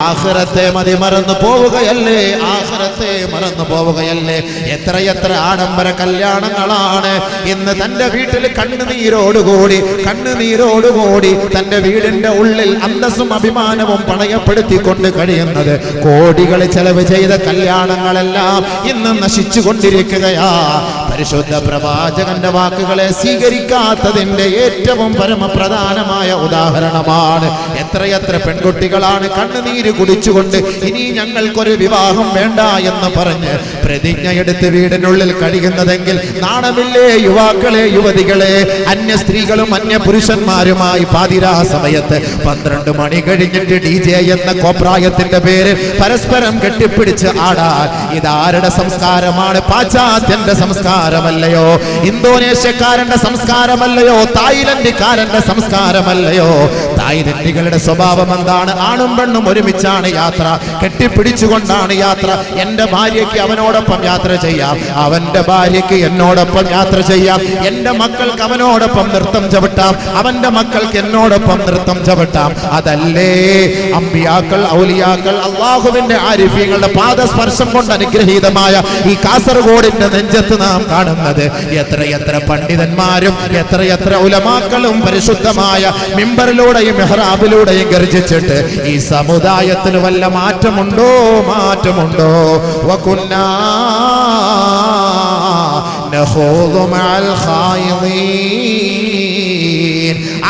ആഹ്റത്തെ മതി മറന്നു പോവുകയല്ലേ? ആഹ്റത്തെ മറന്നു പോവുകയല്ലേ? എത്രയെത്ര ആഡംബര കല്യാണങ്ങളാണ്. ഇന്ന് തന്റെ വീട്ടിൽ കണ്ണുനീരോടുകൂടി കണ്ണുനീരോടുകൂടി തന്റെ വീടിന്റെ ഉള്ളിൽ അന്തസ്സും അഭിമാനവും പണയപ്പെടുത്തിക്കൊണ്ട് കഴിയുന്നത് കോടികൾ ചെലവ് ചെയ്ത കല്യാണങ്ങളെല്ലാം ഇന്ന് നശിച്ചു കൊണ്ടിരിക്കുകയാ പരിശുദ്ധ പ്രവാചകന്റെ വാക്കുകളെ സ്വീകരിക്കാത്തതിന്റെ ഏറ്റവും പരമപ്രധാനമായ ഉദാഹരണമാണ്. എത്രയെത്ര പെൺകുട്ടികളാണ് കണ്ണുനീര് കുടിച്ചുകൊണ്ട് ഇനി ഞങ്ങൾക്കൊരു വിവാഹം വേണ്ട എന്ന് പറഞ്ഞ് പ്രതിജ്ഞയെടുത്ത് വീടിനുള്ളിൽ കഴിയുന്നതെങ്കിൽ നാണമില്ലേ യുവാക്കളെ യുവതികളെ? അന്യ സ്ത്രീകളും അന്യ പുരുഷന്മാരുമായി പാതിരാ സമയത്ത് പന്ത്രണ്ട് മണി കഴിഞ്ഞിട്ട് ഡി ജെ എന്ന കോപ്രായത്തിന്റെ പേര് പരസ്പരം കെട്ടിപ്പിടിച്ച് ആടാൻ ഇതാരുടെ സംസ്കാരമാണ്? പാശ്ചാത്യന്റെ സംസ്കാരമല്ലയോ? ഇന്തോനേഷ്യക്കാരന്റെ സംസ്കാരമല്ലയോ? തായ്ലൻഡുകാരന്റെ സംസ്കാരമല്ലയോ? തായ്ലൻഡികളുടെ സ്വഭാവം എന്താണ്? ആണും പെണ്ണും ഒരുമിച്ചാണ് യാത്ര. കെട്ടിപ്പിടിച്ചുകൊണ്ടാണ് യാത്ര. എന്റെ ഭാര്യയ്ക്ക് അവനോടൊപ്പം യാത്ര ചെയ്യാം. അവന്റെ ഭാര്യയ്ക്ക് എന്നോടൊപ്പം യാത്ര ചെയ്യാം. എന്റെ മക്കൾക്ക് അവനോടൊപ്പം നൃത്തം ചവിട്ടാം. അവന്റെ മക്കൾക്ക് എന്നോടൊപ്പം നൃത്തം ചവിട്ടാം. അതല്ലേ? അമ്പിയാക്കൾ ഔലിയാക്കൾ അള്ളാഹുവിന്റെ ആരിഫികളുടെ പാദസ്പർശം കൊണ്ട് അനുഗ്രഹീതമായ ഈ കാസർഗോഡിന്റെ നെഞ്ചത്ത് നാം കാണുന്നത്. എത്രയെത്ര പണ്ഡിതന്മാരും എത്രയെത്ര ഉലമാക്കളും പരിശുദ്ധമായ മിമ്പറിലൂടെയും മെഹ്റാബിലൂടെയും ഗർജിച്ചിട്ട് ഈ സമുദായത്തിന് വല്ല മാറ്റമുണ്ടോ? മാറ്റമുണ്ടോ? വകുന്നാ മഅൽ ഖായിദീൻ.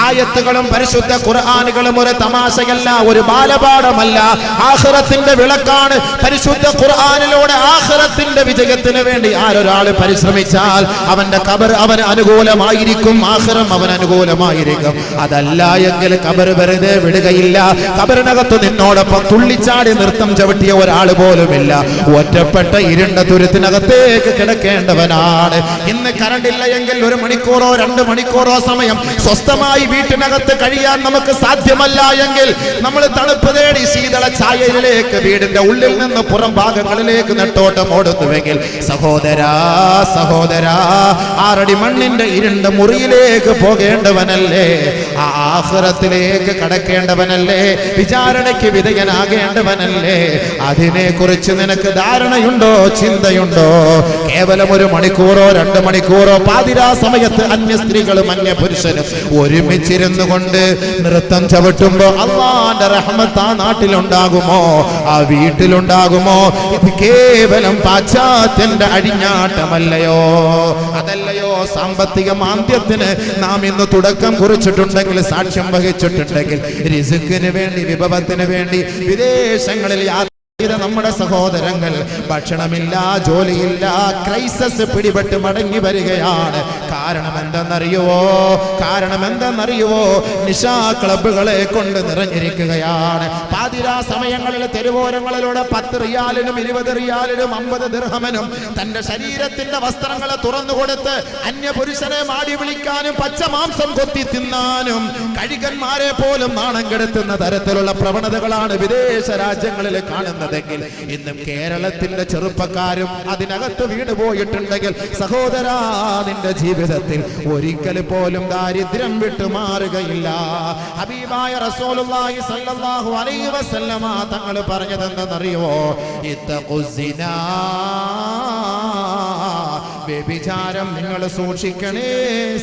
ആയത്തുകളും പരിശുദ്ധ ഖുർആാനുകളും ഒരു തമാശയല്ല ഒരു ബാലപാഠമല്ല. ആഹ്റത്തിന്റെ വിളക്കാണ് പരിശുദ്ധ ഖുർആാനിലൂടെ ആഹ്റത്തിന്റെ വിജയത്തിന് വേണ്ടി ആരൊരാൾ പരിശ്രമിച്ചാൽ അവന്റെ കബർ അവന് അനുകൂലമായിരിക്കും ആഹ്റം അവൻ അനുകൂലമായിരിക്കും. അതല്ല എങ്കിൽ കബർ വെറുതെ വിടുകയില്ല. കബറിനകത്ത് നിന്നോടൊപ്പം തുള്ളിച്ചാടി നൃത്തം ചവിട്ടിയ ഒരാൾ പോലുമില്ല. ഒറ്റപ്പെട്ട ഇരുണ്ട തുരുത്തിനകത്തേക്ക് കിടക്കേണ്ടവനാണ്. ഇന്ന് കരണ്ടില്ല എങ്കിൽ ഒരു മണിക്കൂറോ രണ്ട് മണിക്കൂറോ സമയം സ്വസ്ഥമായി വീട്ടിനകത്ത് കഴിയാൻ നമുക്ക് സാധ്യമല്ല എങ്കിൽ നമ്മൾ തണുപ്പ് തേടി ശീതള ചായയിലേക്ക് വീടിന്റെ ഉള്ളിൽ നിന്ന് പുറം ഭാഗങ്ങളിലേക്ക് നെട്ടോട്ടം ഓടുന്നുവെങ്കിൽ സഹോദരാ സഹോദരാ ആറടി മണ്ണിന്റെ ഇരുണ്ട മുറിയിലേക്ക് പോകേണ്ടവനല്ലേ? ആ ആഹ്റത്തിലേക്ക് കടക്കേണ്ടവനല്ലേ? വിചാരണയ്ക്ക് വിധേയനാകേണ്ടവനല്ലേ? അതിനെ കുറിച്ച് നിനക്ക് ധാരണയുണ്ടോ ചിന്തയുണ്ടോ? കേവലം ഒരു മണിക്കൂറോ രണ്ട് മണിക്കൂറോ പാതിരാ സമയത്ത് അന്യ സ്ത്രീകളും അന്യ പുരുഷനും ഒരുമിച്ചിരുന്നു കൊണ്ട് നൃത്തം ചവിട്ടുമ്പോ അള്ളാന്റെ റഹ്മത്ത് ആ നാട്ടിലുണ്ടാകുമോ? ആ വീട്ടിലുണ്ടാകുമോ? ഇത് കേവലം പാശ്ചാത്യന്റെ അഴിഞ്ഞാട്ടമല്ലയോ? അതല്ലയോ? സാമ്പത്തിക മാന്ദ്യത്തിന് നാം ഇന്ന് തുടക്കം കുറിച്ചിട്ടുണ്ടെങ്കിൽ സാക്ഷ്യം വഹിച്ചിട്ടുണ്ടെങ്കിൽ റിസുക്കിന് വേണ്ടി വിഭവത്തിന് വേണ്ടി വിദേശങ്ങളിൽ യാത്ര ചെയ്ത നമ്മുടെ സഹോദരങ്ങൾ. ഭക്ഷണമില്ല ജോലിയില്ല ക്രൈസസ് പിടിപെട്ട് മടങ്ങി വരികയാണ്. കാരണം എന്തെന്നറിയുവോ കാരണം എന്തെന്നറിയുവോ നിശാ ക്ലബുകളെ കൊണ്ട് നിറഞ്ഞിരിക്കുകയാണ്. പാതിരാ സമയങ്ങളിൽ തെരുവോരങ്ങളിലൂടെ പത്ത് റിയാലിനും ഇരുപത് റിയാലിനും അമ്പത് ദിർഹമനും തന്റെ ശരീരത്തിന്റെ വസ്ത്രങ്ങളെ തുറന്നു കൊടുത്ത് അന്യപുരുഷനെ മാടി വിളിക്കാനും പച്ച മാംസം കൊത്തി തിന്നാനും കഴുകന്മാരെ പോലും നാണം കെടുത്തുന്ന തരത്തിലുള്ള പ്രവണതകളാണ് വിദേശ രാജ്യങ്ങളിൽ കാണുന്നതെങ്കിൽ ഇന്നും കേരളത്തിന്റെ ചെറുപ്പക്കാരും അതിനകത്ത് വീണ് പോയിട്ടുണ്ടെങ്കിൽ സഹോദരാ നിന്റെ ജീവിതത്തിൽ ഒരിക്കൽ പോലും ദാരിദ്ര്യം വിട്ടുമാറുകയില്ല ഹബീബായ റസൂലുള്ളാഹി സ്വല്ലല്ലാഹു അലൈഹി വസല്ലമ തങ്ങൾ പറഞ്ഞതെന്തെന്നറിയോ ഇത്തഖുസിനാ വ്യഭിചാരം നിങ്ങൾ സൂക്ഷിക്കണേ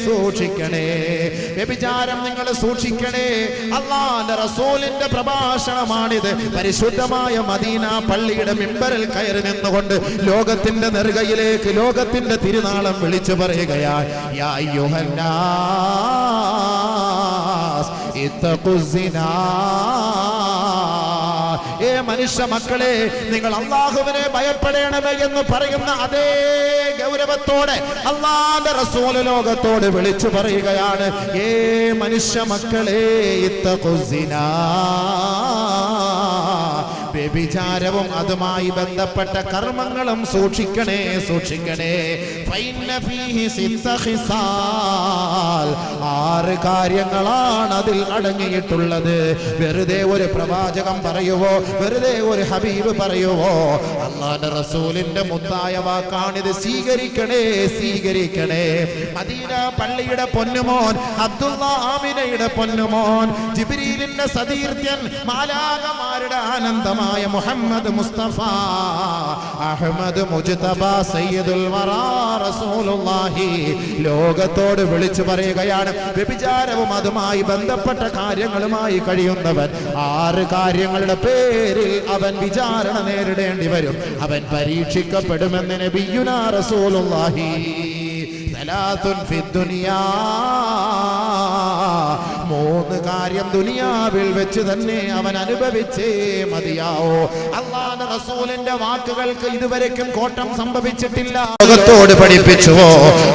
സൂക്ഷിക്കണേ. വ്യഭിചാരം നിങ്ങൾ സൂക്ഷിക്കണേ. അള്ളാന്റെ റസൂലിന്റെ പ്രഭാഷണമാണിത്. പരിശുദ്ധമായ മദീന പള്ളിയുടെ മിമ്പറിൽ കയറി നിന്നുകൊണ്ട് ലോകത്തിന്റെ നെറുകയിലേക്ക് ലോകത്തിന്റെ തിരുനാളം വിളിച്ചു പറയുകയാണ് യാ അയ്യുഹന്നാസ് ഇത്തഖുസിനാ ഏ മനുഷ്യ മക്കളെ നിങ്ങൾ അള്ളാഹുവിനെ ഭയപ്പെടേണമേ എന്ന് പറയുന്ന അതേ ഗൗരവത്തോടെ അള്ളാന്റെ റസൂല ലോകത്തോട് വിളിച്ചു പറയുകയാണ് ഏ മനുഷ്യ മക്കളെ ഇത്തഖുസിനാ വ്യഭിചാരവും അതുമായി ബന്ധപ്പെട്ട കർമ്മങ്ങളും സൂക്ഷിക്കണേ സൂക്ഷിക്കണേ. ആറ് കാര്യങ്ങളാണ് അതിൽ അടങ്ങിയിട്ടുള്ളത്. വെറുതെ ഒരു പ്രവാചകം പറയുവോ വെറുതെ ഒരു ഹബീബ് പറയുവോ? അള്ളാന്റെ റസൂലിന്റെ മുത്തായ വാക്കാണിത്. സ്വീകരിക്കണേ സ്വീകരിക്കണേ. മദീന പള്ളിയുടെ പൊന്നുമോൻ അബ്ദുള്ള ആമിനയുടെ പൊന്നുമോൻ ജിബ്രീലിന്റെ സതീർത്യൻ മാലാകമാരുടെ ആനന്ദമായ മുഹമ്മദ് മുസ്തഫ അഹമ്മദ് മുജ്തബ സയ്യിദുൽ റസൂലുള്ളാഹി ലോകത്തോട് വിളിച്ചു പറയുകയാണ്. വ്യഭിചാരവും അതുമായി ബന്ധപ്പെട്ട കാര്യങ്ങളുമായി കഴിയുന്നവൻ ആറ് കാര്യങ്ങളുടെ പേരിൽ അവൻ വിചാരണ നേരിടേണ്ടി വരും. അവൻ പരീക്ഷിക്കപ്പെടുമെന്ന് നബിയുനാ റസൂലുള്ളാഹി. സലാത്തുൻ ഫിദ്ദുനിയാ മൂന്ന് കാര്യം ദുനിയാവിൽ വെച്ച് തന്നെ അവൻ അനുഭവിച്ചേ മതിയാവോ. അള്ളാന്റെ റസൂലിന്റെ വാക്കുകൾക്ക് ഇതുവരെക്കും കോട്ടം സംഭവിച്ചിട്ടില്ല. ലോകത്തോട് പഠിപ്പിച്ചുവോ?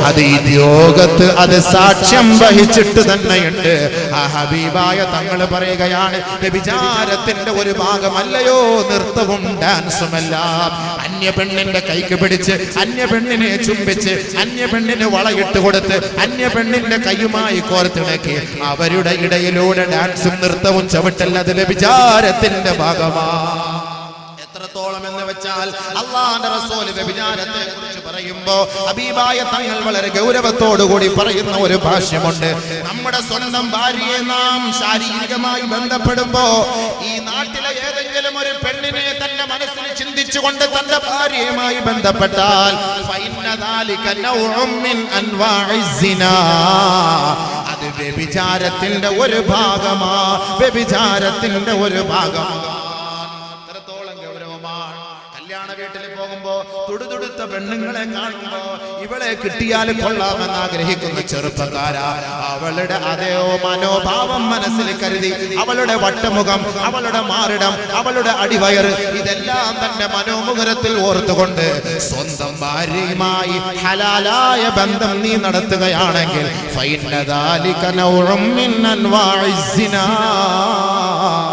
അത് ഈ ലോകത്ത് അത് സാക്ഷ്യം വഹിച്ചിട്ട് തന്നെയുണ്ട്. ആ ഹബീബായ തങ്ങൾ പറയുകയാണ് വ്യഭിചാരത്തിന്റെ ഒരു ഭാഗമല്ലയോ നൃത്തവും ഡാൻസുമെല്ലാം. അന്യ പെണ്ണിന്റെ കൈക്ക് പിടിച്ച് അന്യ പെണ്ണിനെ ചുംബിച്ച് അന്യ പെണ്ണിന് വളയിട്ട് കൊടുത്ത് അന്യ പെണ്ണിന്റെ കൈയുമായി കോർത്തിണക്കി. അവരുടെ ഇടയിലൂടെ ഡാൻസും നൃത്തവും ചവിട്ടല്ലത് വ്യഭിചാരത്തിന്റെ ഭാഗമാണ് എത്രത്തോളം എന്ന് വെച്ചാൽ അള്ളാന്റെ റസൂൽ കുറിച്ച് പറയുമ്പോ അബീബായ തങ്ങൾ വളരെ ഗൗരവത്തോടു കൂടി പറയുന്ന ഒരു ഭാഷ്യമുണ്ട്. നമ്മുടെ സ്വന്തം ഭാര്യയെ നാം ശാരീരികമായി ബന്ധപ്പെടുമ്പോ ഈ നാട്ടിലെ ഏതെങ്കിലും ഒരു പെണ്ണിനെ ചിന്തിച്ചുകൊണ്ട് തന്റെ ഭാര്യയുമായി ബന്ധപ്പെട്ടാൽ അത് വ്യഭിചാരത്തിന്റെ ഒരു ഭാഗമാ. വ്യഭിചാരത്തിന്റെ ഒരു ഭാഗമാ. വീട്ടിൽ പോകുമ്പോ തുടുതുടുത്ത പെണ്ണുങ്ങളെ കാണുമ്പോ ഇവളെ കിട്ടിയാൽ കൊള്ളാമെന്ന് ആഗ്രഹിക്കുന്ന ചെറുപ്പക്കാരാ. അവളുടെ അതേ മനോഭാവം മനസ്സിൽ കരുതി. അവളുടെ വട്ടമുഖം അവളുടെ മാറിടം അവളുടെ അടിവയറ് ഇതെല്ലാം തന്റെ മനോമുഖരത്തിൽ ഓർത്തുകൊണ്ട് സ്വന്തം ഭാര്യയുമായി ഹലാലായ ബന്ധം നീ നടത്തുകയാണെങ്കിൽ ഫൈനദാലിക നൗഉം മിൻ അൻവാഇസ്സിനാ അതുപോലും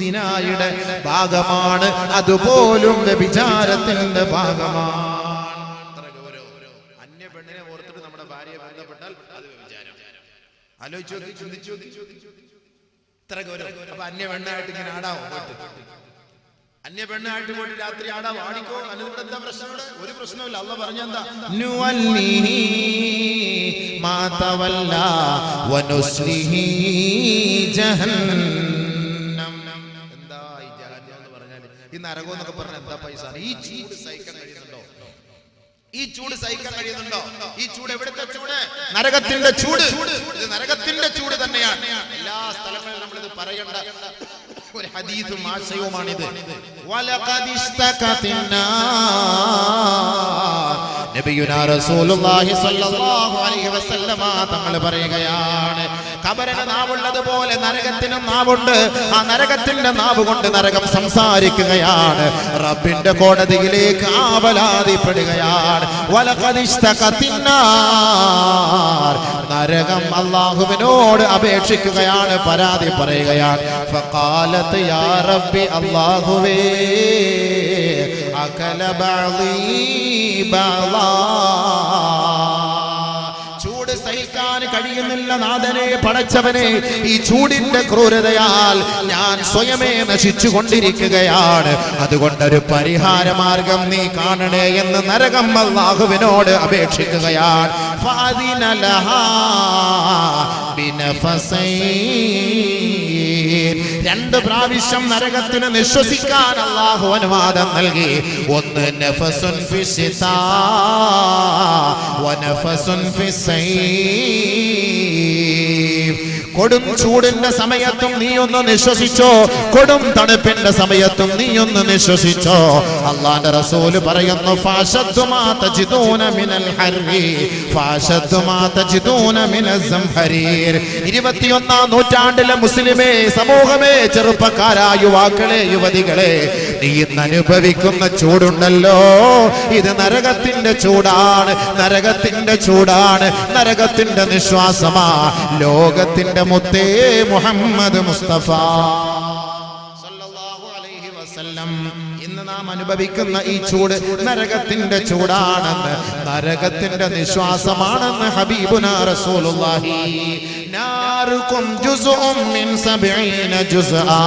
സിനായുടെ ഭാഗമാണ്. അതുപോലും വ്യഭിചാരത്തിന്റെ ഭാഗമാണ്. അന്യ പെണ്ണിനെ ഓർത്തിട്ട് നമ്മുടെ ഭാര്യയെ ബന്ധപ്പെട്ടാൽ അത് വ്യഭിചാരം. ആലോചിച്ചു നോക്കി ചിന്തിച്ചു ഇത്ര ഗൗരവം. അപ്പൊ അന്യ പെണ്ണായിട്ട് ഇങ്ങനെ ആടാവും അന്യ പെണ്ണായിട്ട് പോയിട്ട് രാത്രി ആടാ വാടിക്കോ അതിലൂടെ എന്താ പ്രശ്നമുണ്ട്? ഒരു പ്രശ്നമില്ല അല്ല പറഞ്ഞെന്താ നുവല്ലിഹി മാ തവല്ല വനുസ്ലിഹി ജഹന്നം നരകം എന്നൊക്കെ പറഞ്ഞ എന്താ പൈസ? ഈ ചൂട് സഹിക്കാൻ കഴിയുന്നുണ്ടോ? ഈ ചൂട് സഹിക്കാൻ കഴിയുന്നുണ്ടോ? ഈ ചൂട് എവിടുത്തെ ചൂട്? നരകത്തിന്റെ ചൂട്. ഇത് നരകത്തിന്റെ ചൂട് തന്നെയാണ്. എല്ലാ സ്ഥലങ്ങളിലും നമ്മൾ ഇത് പറയേണ്ട. ഒരു ഹദീസും നബിയുനാ റസൂലുള്ളാഹി അലൈഹി വസല്ലമ പറയുകയാണ് കബരന് നാവുള്ളത് പോലെ നരകത്തിനും നാവുണ്ട്. ആ നരകത്തിന്റെ നാവ് കൊണ്ട് നരകം സംസാരിക്കുകയാണ്. റബ്ബിന്റെ കോടതിയിലേക്ക് ആവലാതിപ്പെടുകയാണ്. നരകം അള്ളാഹുവിനോട് അപേക്ഷിക്കുകയാണ് പരാതി പറയുകയാണ്. ഫഖാലത്ത് യാ റബ്ബി അല്ലാഹുവേ അകല ബാളീ സഹിക്കാൻ കഴിയുന്നില്ല നാഥനെ പടച്ചവനെ ഈ ചൂടിന്റെ ക്രൂരതയാൽ ഞാൻ സ്വയമേ നശിച്ചു കൊണ്ടിരിക്കുകയാണ് അതുകൊണ്ടൊരു പരിഹാര മാർഗം നീ കാണണേ എന്ന് നരകം അള്ളാഹുവിനോട് അപേക്ഷിക്കുകയാണ്. രണ്ട് പ്രാവശ്യം നരകത്തിന് നിശ്വസിക്കാൻ അള്ളാഹു അനുവാദം നൽകി ഒന്ന് നഫസുൻ ഫിസിതാ ഫിസൈൻ. കൊടും ചൂടിന്റെ സമയത്തും നീ ഒന്ന് നിശ്വസിച്ചോ? കൊടും തണുപ്പിന്റെ സമയത്തും നീ ഒന്ന് നിശ്വസിച്ചോ? അള്ളാന്റെ റസൂൽ പറയുന്നു ഇരുപത്തിയൊന്നാം നൂറ്റാണ്ടിലെ മുസ്ലിമേ സമൂഹമേ ചെറുപ്പക്കാരായ യുവാക്കളെ യുവതികളെ നീ അനുഭവിക്കുന്ന ചൂടുണ്ടല്ലോ. ഇത് നരകത്തിന്റെ ചൂടാണ് നരകത്തിന്റെ ചൂടാണ് നരകത്തിന്റെ നിശ്വാസമാ. ലോകത്തിന്റെ മുത്തേ മുഹമ്മദ് മുസ്തഫ. നാം അനുഭവിക്കുന്ന ഈ ചൂട് നരകത്തിന്റെ ചൂടാണെന്ന് നരകത്തിന്റെ നിശ്വാസമാണെന്ന് ഹബീബുന റസൂലുള്ളാഹി. മിൻ ജുസ്ആ.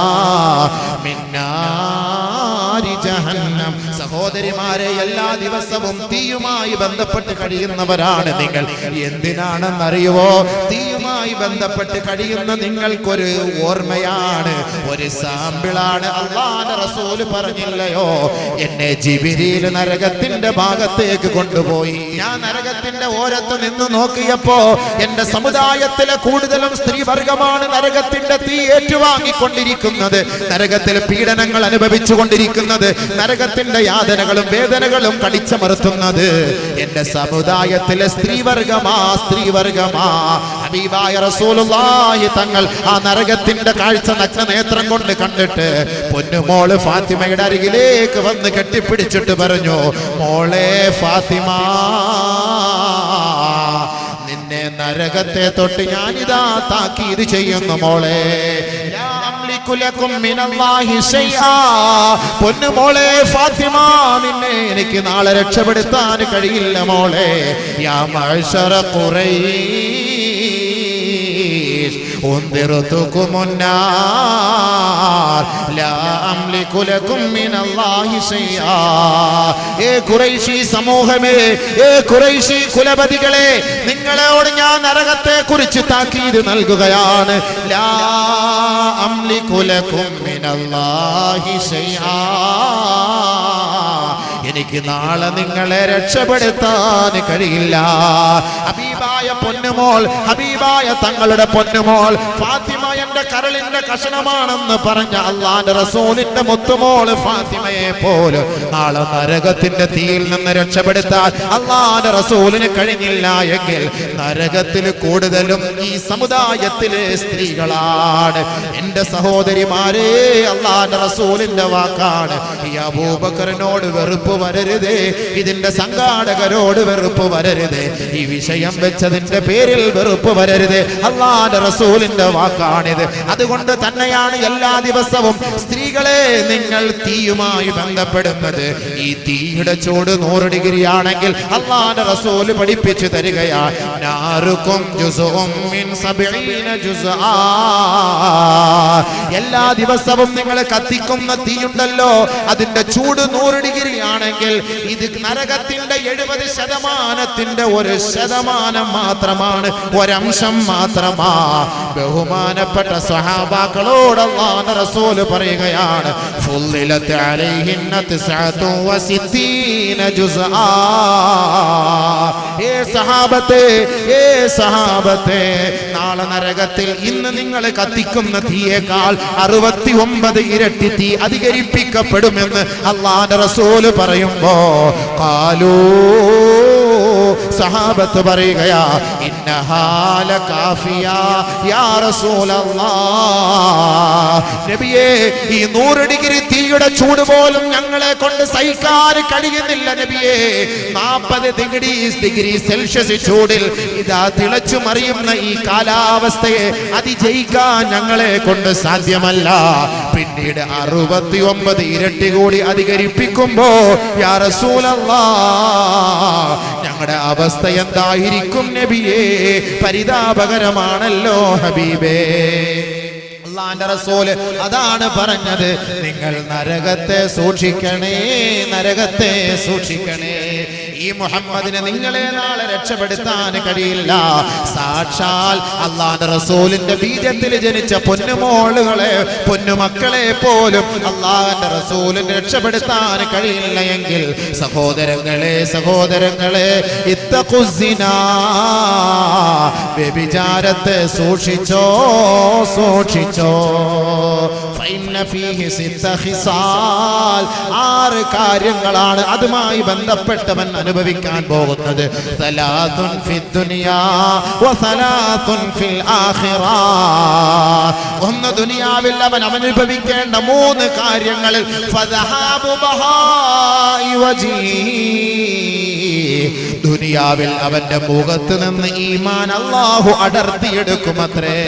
മിൻ നാരി ജഹന്നം. സഹോദരിമാരെ എല്ലാ ദിവസവും തീയുമായി ബന്ധപ്പെട്ട് കഴിയുന്നവരാണ് നിങ്ങൾ. എന്തിനാണെന്നറിയുവോ? തീയുമായി ബന്ധപ്പെട്ട് കഴിയുന്ന നിങ്ങൾക്കൊരു ഓർമ്മയാണ്. ഒരു സാമ്പിളാണ്. അള്ളാന്റെ റസൂൽ പറഞ്ഞില്ലയോ? എന്നെ ജിബിരിയിൽ നരകത്തിന്റെ ഭാഗത്തേക്ക് കൊണ്ടുപോയി. ഞാൻ നരകത്തിന്റെ ഓരത്ത് നിന്ന് നോക്കിയപ്പോ എന്റെ സമുദായത്തിലെ കൂടുതലും സ്ത്രീവർഗമാണ് നരകത്തിന്റെ തീ ഏറ്റുവാങ്ങിക്കൊണ്ടിരിക്കുന്നത്. നരകത്തിലെ പീഡനങ്ങൾ അനുഭവിച്ചു കൊണ്ടിരിക്കുന്നത് നരകത്തിന്റെ യാതനകളും വേദനകളും കടിച്ചമർത്തുന്നത്. എന്റെ സമുദായത്തിലെ സ്ത്രീവർഗമാ സ്ത്രീവർഗമാ. ഹബീബായ റസൂലുള്ളാഹി തങ്ങൾ ആ നരകത്തിന്റെ കാഴ്ച നഗ്ന നേത്രം കൊണ്ട് കണ്ടിട്ട് പൊന്നുമോൾ ഫാത്തിമയുടെ അരികിലേക്ക് വന്ന് കെട്ടിപ്പിടിച്ചിട്ട് പറഞ്ഞു മോളെ ഫാത്തിമ നിന്നെ നരകത്തെ തൊട്ട് ഞാനിതാ താക്കീത് ചെയ്യുന്നു മോളെ. പൊന്നു മോളെ ഫാത്തിമ നിന്നെ എനിക്ക് നാളെ രക്ഷപ്പെടുത്താൻ കഴിയില്ല മോളെ. യാ മഴ ഖുറൈശ്. انذرتكم النار لا املك لكم من الله شيئا ഏ ഖുറൈശി സമൂഹമേ ഏ ഖുറൈശി കുലപതികളെ നിങ്ങളോട് ഞാൻ നരകത്തെ കുറിച്ച് താക്കീത് നൽകുകയാണ് ലാ അംലികു ലക്കും മിനല്ലാഹി ശൈആ എനിക്ക് നാളെ നിങ്ങളെ രക്ഷപ്പെടുത്താൻ കഴിയില്ല. ഹബീബായ പൊന്നുമോൾ ഹബീബായ തങ്ങളുടെ പൊന്നുമോൾ ഫാത്തിമ എന്റെ കരളിന്റെ കഷണമാണെന്ന് പറഞ്ഞ അള്ളാന്റെ റസൂലിന്റെ മുത്തുമോൾ ഫാത്തിമയെ പോലെ നാളെ നരകത്തിന്റെ തീയിൽ നിന്ന് രക്ഷപ്പെടുത്താൻ അള്ളാന്റെ റസൂലിന് കഴിഞ്ഞില്ല എങ്കിൽ നരകത്തിൽ കൂടുതലും ഈ സമുദായത്തിലെ സ്ത്രീകളാണ്. എന്റെ സഹോദരിമാരെ അള്ളാന്റെ റസൂലിന്റെ വാക്കാണ്. ഈ അബൂബക്കറിനോട് വെറുപ്പ് വരരുതേ ഇതിന്റെ സംഘാടകരോട് വെറുപ്പ് വരരുതേ ഈ വിഷയം വെച്ചതിന്റെ പേരിൽ വെറുപ്പ് വരരുതേ. അള്ളാന്റെ റസൂലിന്റെ വാക്കാണിത്. അതുകൊണ്ട് തന്നെയാണ് എല്ലാ ദിവസവും സ്ത്രീകളെ നിങ്ങൾ തീയുമായി ബന്ധപ്പെടുന്നത്. ഈ തീയുടെ ചൂട് നൂറ് ഡിഗ്രി ആണെങ്കിൽ അള്ളാന്റെ റസൂൽ പഠിപ്പിച്ചു തരികയാണ്. എല്ലാ ദിവസവും നിങ്ങൾ കത്തിക്കുന്ന തീയുണ്ടല്ലോ. അതിന്റെ ചൂട് നൂറ് ഡിഗ്രി ആണെങ്കിൽ ഇത് നരകത്തിന്റെ എഴുപത് ശതമാനത്തിന്റെ ഒരു ശതമാനം മാത്രമാണ്. ഒരംശം മാത്രമാ. ബഹുമാനപ്പെട്ട സഹാബാക്കളോട് അള്ളാഹുവിന്റെ റസൂൽ പറയുകയാണ് ഫുള്ളിലത്ത് അലൈഹിന്ന തിസ്അതു വസിത്തീന ജുസ്ആ. ഏ സഹാബത്തെ ഏ സഹാബത്തെ നാളെ നരകത്തിൽ ഇന്ന് നിങ്ങൾ കത്തിക്കുന്ന തീയേക്കാൾ അറുപത്തി ഒമ്പത് ഇരട്ടി തീ അധികരിപ്പിക്കപ്പെടുമെന്ന് അള്ളാന്റെ റസൂൽ പറയുമ്പോ കാലൂ സഹാബത്ത് പറയുകയാ കാഫിയ യാ നബിയേ ഈ നൂറ് ഡിഗ്രി തീയുടെ ചൂട് പോലും ഞങ്ങളെ കൊണ്ട് സഹിക്കാൻ കഴിയുന്നില്ല നബിയെ. നാൽപ്പത് ഡിഗ്രി ഡിഗ്രി സെൽഷ്യസ് ചൂടിൽ ഇതാ തിളച്ചു മറിയുന്ന ഈ കാലാവസ്ഥയെ അതിജയിക്കാൻ ഞങ്ങളെ കൊണ്ട് സാധ്യമല്ല. പിന്നീട് അറുപത്തി ഒമ്പത് ഇരട്ടി കൂടി അധികരിപ്പിക്കുമ്പോ യാ ഞങ്ങളുടെ അവസ്ഥ എന്തായിരിക്കും നബിയേ? പരിതാപകരമാണല്ലോ ഹബീബേ. അതാണ് പറഞ്ഞത്. നിങ്ങൾ നരകത്തെ സൂക്ഷിക്കണേ നരകത്തെ സൂക്ഷിക്കണേ. ഈ മുഹമ്മദിനെ നിങ്ങളെ നാളെ രക്ഷപ്പെടുത്താൻ കഴിയില്ല. സാക്ഷാൽ അള്ളാന്റെ റസൂലിന്റെ ബീജത്തിൽ ജനിച്ച പൊന്നുമോളുകളെ പൊന്നുമക്കളെ പോലും അള്ളാഹന്റെ റസൂലിന് രക്ഷപ്പെടുത്താൻ കഴിയില്ല എങ്കിൽ സഹോദരങ്ങളെ സഹോദരങ്ങളെ ഇത്തഖുസിന വ്യഭിചാരത്തെ സൂക്ഷിച്ചോ സൂക്ഷിച്ചോ. ആറ് കാര്യങ്ങളാണ് അതുമായി ബന്ധപ്പെട്ടവൻ അനുഭവിക്കാൻ പോകുന്നത്. ഒന്ന് ദുനിയാവിൽ അവൻ അനുഭവിക്കേണ്ട മൂന്ന് കാര്യങ്ങളിൽ ദുനിയാവിൽ അവന്റെ മുഖത്ത് നിന്ന് ഈമാൻ അള്ളാഹു അടർത്തിയെടുക്കുമത്രേ.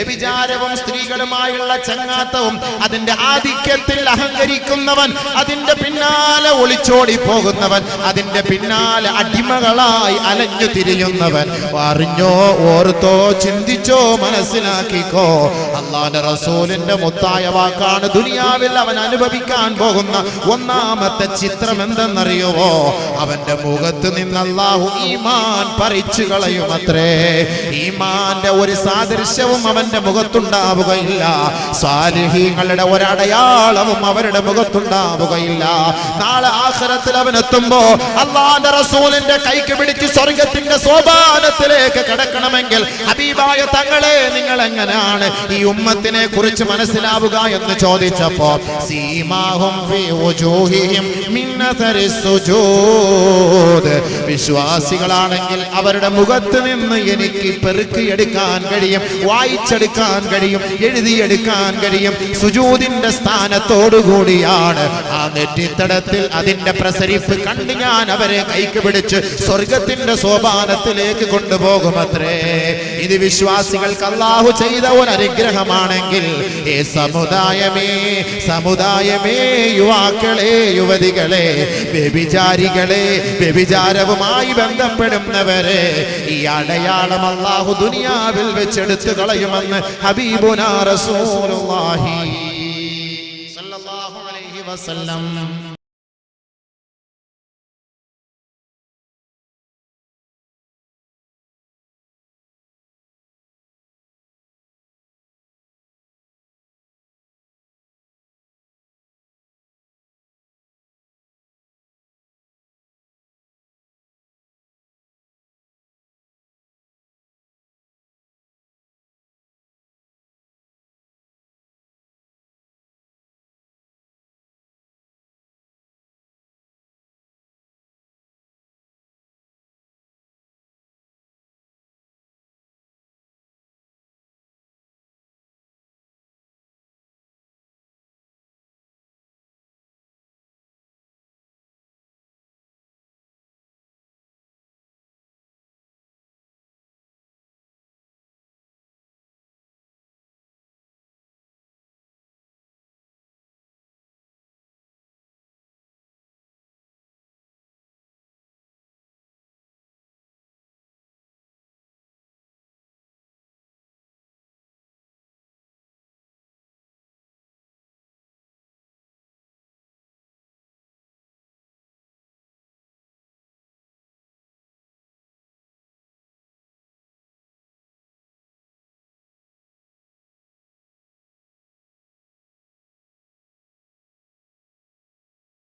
വ്യഭിചാരവും സ്ത്രീകളുമായുള്ള ചങ്ങാത്തവും അതിന്റെ ആധിക്യത്തിൽ അഹങ്കരിക്കുന്നവൻ അതിന്റെ പിന്നാലെ ഒളിച്ചോടി പോകുന്നവൻ അതിന്റെ പിന്നാലെ അടിമകളായി അലഞ്ഞു തിരിയുന്നവൻ. അറിഞ്ഞോ ഓർത്തോ ചിന്തിച്ചോ മനസ്സിലാക്കിക്കോ. അള്ളാന്റെ റസൂലിന്റെ മുത്തായ വാക്കാണ് ദുനിയാവിൽ അവൻ അനുഭവിക്കാൻ പോകുന്ന ഒന്നാമത്തെ ചിത്രം എന്തെന്നറിയുവോ അവന്റെ മുഖത്ത് നിന്ന് അള്ളാഹു ഈമാൻ പറിച്ചു കളയുമത്രേ. ഈമാന്റെ ഒരു സാദൃശ്യവും അവന്റെ മുഖത്തുണ്ടാവുകയില്ല. സാലിഹീങ്ങളുടെ ഒരടയാളവും അവരുടെ മുഖത്തുണ്ടാവുകയില്ല. നാളെ ആഖിറത്തിൽ അവൻ എത്തുമ്പോ അള്ളാന്റെ റസൂലിന്റെ കൈക്ക് പിടിച്ച് സ്വർഗത്തിന്റെ സോപാനത്തിലേക്ക് കിടക്കണമെങ്കിൽ ഹബീബായ തങ്ങളെ നിങ്ങൾ എങ്ങനെയാണ് ഈ ഉമ്മത്തിനെ കുറിച്ച് മനസ്സിലാവുക എന്ന് ചോദിച്ചപ്പോ സീമാഹും. വിശ്വാസികളാണെങ്കിൽ അവരുടെ മുഖത്ത് നിന്ന് എനിക്ക് പെറുക്കിയെടുക്കാൻ കഴിയും. വായിച്ചെടുക്കാൻ കഴിയും എഴുതിയെടുക്കാൻ കഴിയും. സുജൂതിന്റെ സ്ഥാനത്തോടുകൂടിയാണ്. ആ നെറ്റിത്തടത്തിൽ അതിന്റെ പ്രസരിപ്പ് കണ്ട് ഞാൻ അവരെ കൈക്ക് പിടിച്ച് സ്വർഗത്തിന്റെ സോപാനത്തിലേക്ക് കൊണ്ടുപോകുമത്രേ. ഇത് വിശ്വാസികൾക്ക് അള്ളാഹു ചെയ്ത ഒരു അനുഗ്രഹമാണെങ്കിൽ ഏ സമുദായമേ സമുദായമേ യുവാക്കളെ യുവതികളെ വ്യഭിചാരികളെ വ്യഭിചാരവുമായി ബന്ധപ്പെടുന്നവരെ ഈ അടയാളം അള്ളാഹു ദുനിയാവിൽ വെച്ചെടുത്ത് കളയുമെന്ന് ഹബീബുനാ റസൂലുള്ളാഹി. സ്വല്ലല്ലാഹു അലൈഹി വസല്ലം.